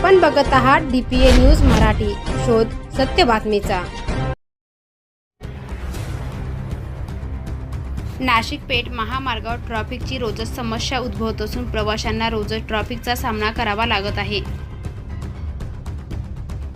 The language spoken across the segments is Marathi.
आपण बघत आहात डीपीए न्यूज मराठी. शोध सत्य बातमीचा. नाशिक पेठ महामार्गावर ट्रॅफिकची रोजच समस्या उद्भवत असून प्रवाशांना रोजच ट्रॅफिकचा सामना करावा लागत आहे.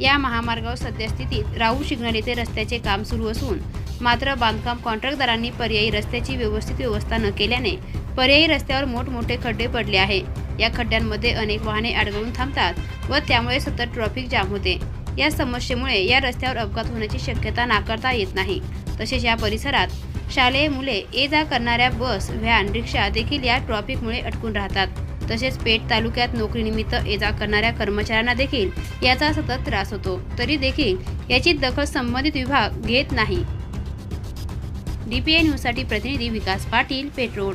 या महामार्गावर सद्यस्थितीत राहू सिग्नल येथे रस्त्याचे काम सुरू असून मात्र बांधकाम कॉन्ट्रॅक्टदारांनी पर्यायी रस्त्याची व्यवस्थित व्यवस्था न केल्याने पर्यायी रस्त्यावर मोठमोठे खड्डे पडले आहे. या खड्ड्यांमध्ये अनेक वाहने अडगळून थांबतात व त्यामुळे सतत ट्रॅफिक जाम होते. या समस्येमुळे या रस्त्यावर अपघात होण्याची शक्यता नाकारता येत नाही. तसेच या परिसरात शालेय मुले ये जा करणाऱ्या बस व्हॅन रिक्षा देखील या ट्रॉफिकमुळे अटकून राहतात. तसेच पेठ तालुक्यात नोकरीनिमित्त ये जा करणाऱ्या कर्मचाऱ्यांना देखील याचा सतत त्रास होतो. तरी देखील याची दखल संबंधित विभाग घेत नाही. डी पी डीपीआय न्यूजसाठी प्रतिनिधी विकास पाटील पेठ रोड